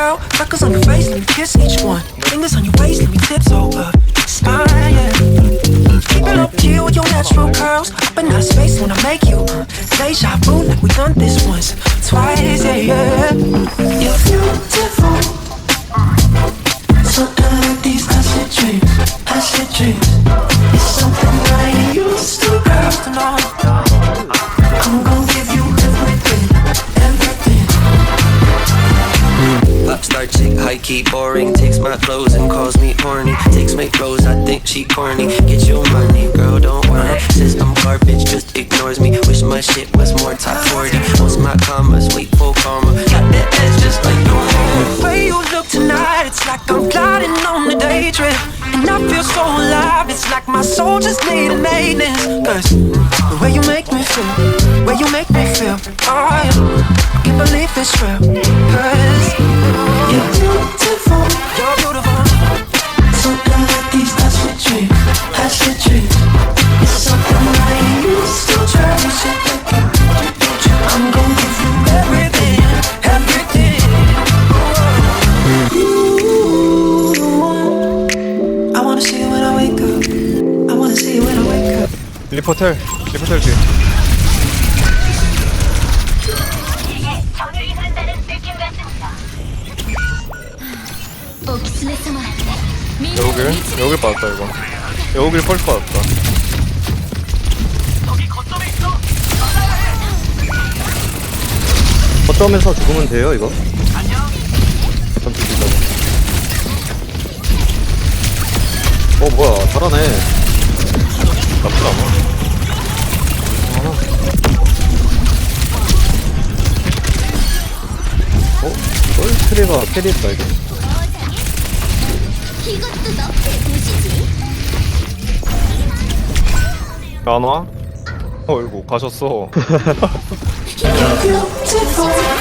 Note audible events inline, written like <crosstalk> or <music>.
girl. Freckles on your face, let me kiss each one. Fingers on your waist, let me tiptoe up. Spine, yeah. Keep it up here with your natural curls. Up in that space when I make you. Deja vu, like we done this once, twice, yeah, yeah. You're beautiful. Something like these acid dreams, acid dreams. Key boring. Takes my clothes and calls me horny. Takes my clothes, I think she corny. Get your money, girl, don't worry. Says I'm garbage, just ignores me. Wish my shit was more top 40. Most my commas, wait for karma. Got that ass just like the The way you look tonight, it's like I'm gliding on a day trip. And I feel so alive, it's like my soul just needed maintenance. Cause the way you make me feel, the way you make me feel, oh yeah. I can't believe it's real. 리포텔 리포텔 뒤. 여길? 여길 받았다 이거 여길 펄 받았다. 점에서 죽으면 돼요 이거? 거점 어 뭐야 잘하네. 나쁘다. 뭐 트레가 캐리했다 이거 이것도 너의 도시지 안 와? 어이구 가셨어. <laughs> <laughs> <laughs>